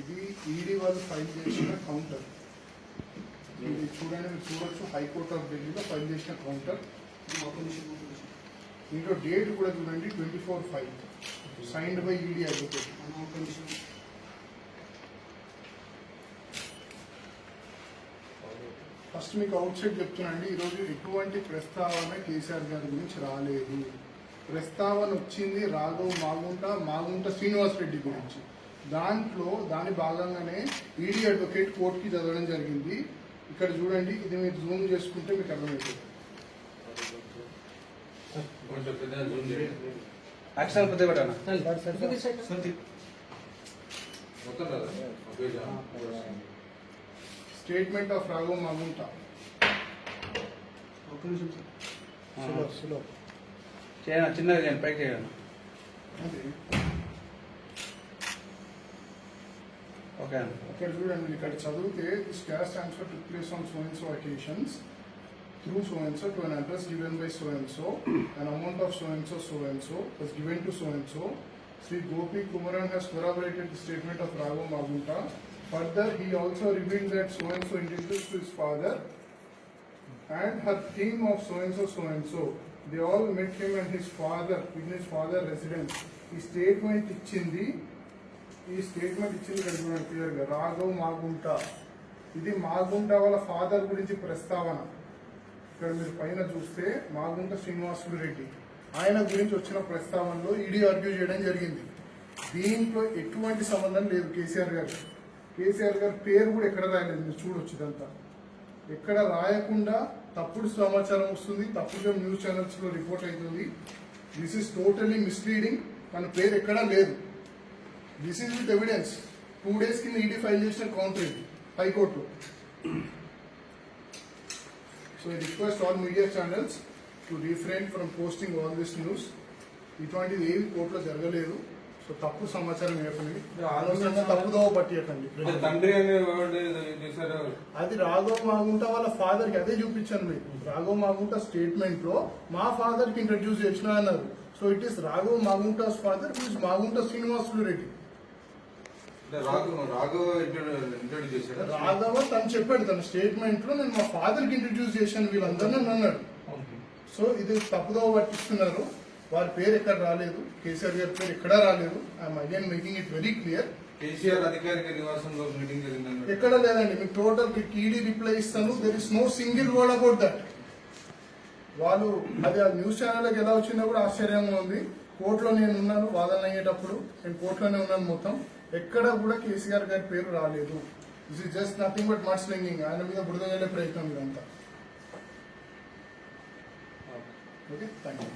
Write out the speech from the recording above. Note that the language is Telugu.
ఇది ఈడీ వాళ్ళు ఫైల్ చేసిన కౌంటర్. ఇది చూడండి మీరు చూడొచ్చు హైకోర్ట్ ఆఫ్ ఢిల్లీలో ఫైల్ చేసిన కౌంటర్. దీంట్లో డేట్ కూడా చూడండి twenty four five signed by ED advocate first మీకు అవుట్ సైడ్ చెప్తున్నాండి ఈరోజు ఎటువంటి ప్రస్తావన కేసీఆర్ గారి గురించి రాలేదు. ప్రస్తావన వచ్చింది రాఘవ్ మాగుంట మాగుంట శ్రీనివాస్ రెడ్డి గురించి. దాంట్లో దాని భాగంగానే ఈడీ అడ్వకేట్ కోర్టుకి చదవడం జరిగింది. ఇక్కడ చూడండి ఇది మీరు జూమ్ చేసుకుంటే మీకు అర్థమవుతుంది. పెట్టాను. స్టేట్మెంట్ ఆఫ్ రాఘవ్ మాగుంట చిన్నగా చేయండి పైకి చేయండి అది ఓకే అండి ఇక్కడ చూడండి ఇక్కడ చదివితే this cash transfer took place on so and so occasions through so and so to an address given by so and so an amount of so and so so and so was given to so and so Sri Gopi Kumaran has corroborated the statement of Raghav Magunta. Further, he also revealed that so and so introduced to his father and her team of so and so so and so. They all met him and his father in his father residence. ఈ స్టేట్మెంట్ ఇచ్చింది ఈ స్టేట్మెంట్ ఇచ్చింది ఇక్కడ చూడండి రాఘవ్ మాగుంట. ఇది మాగుంట వాళ్ళ ఫాదర్ గురించి ప్రస్తావన. ఇక్కడ మీరు పైన చూస్తే మాగుంట శ్రీనివాసులు రెడ్డి. ఆయన గురించి వచ్చిన ప్రస్తావనలో ఈడీ ఆర్గ్యూ చేయడం జరిగింది. దీంట్లో ఎటువంటి సంబంధం లేదు కేసీఆర్ గారు. కేసీఆర్ గారి పేరు కూడా ఎక్కడ రాయలేదు మీరు చూడొచ్చు ఇదంతా. ఎక్కడ రాయకుండా తప్పుడు సమాచారం వస్తుంది తప్పుగా న్యూస్ ఛానల్స్లో రిపోర్ట్ అవుతుంది. దిస్ ఇస్ టోటలీ మిస్లీడింగ్ తన పేరు ఎక్కడా లేదు. This is with evidence two days కింద ఈడీ ఫైల్ చేసిన కౌంటర్ ఇది high court so I request all media channels to refrain from posting all this news ఇటువంటిది ఏవి కోర్టులో జరగలేదు. సో తప్పు సమాచారం ఇవ్వకండి. అనవసరంగా తప్పుదోవ పట్టియకండి. తండ్రి అది రాఘవ్ మాగుంట వాళ్ళ ఫాదర్కి అదే చూపించాను మీకు రాఘవ్ మాగుంట స్టేట్మెంట్లో మా ఫాదర్కి ఇంట్రడ్యూస్ చేసిన అన్నారు. So it is Raghav Magunta's father is Magunta Srinivasulu Reddy Raghava Raghava introduce చేశాడు? రాఘవ తను చెప్పాడు తన స్టేట్మెంట్లో నేను మా ఫాదర్కి ఇంట్రడ్యూస్ చేశాను వీళ్ళందరినీ అని అన్నాడు. సో ఇది తప్పుదోవ పట్టిస్తున్నారు. వారి పేరు ఎక్కడ రాలేదు. కేసీఆర్ గారి పేరు ఎక్కడా రాలేదు. I'm again making it very clear KCR అధికారిక నివాసంలో మీటింగ్ జరిగిందని ఎక్కడ లేదండి. మీకు టోటల్ ఈడీ రిప్లై ఇస్తాను. There is no single word about that వాళ్ళు అది ఆ న్యూస్ ఛానల్కి ఎలా వచ్చిందో కూడా ఆశ్చర్యంగా ఉంది. కోర్టులో నేను ఉన్నాను వాదన అయ్యేటప్పుడు నేను కోర్టులోనే ఉన్నాను మొత్తం. ఎక్కడ కూడా కేసీఆర్ గారి పేరు రాలేదు. This is just nothing but mud slinging ఆయన మీద బురద వెళ్ళే ప్రయత్నం ఇదంతా. ఓకే. Thank you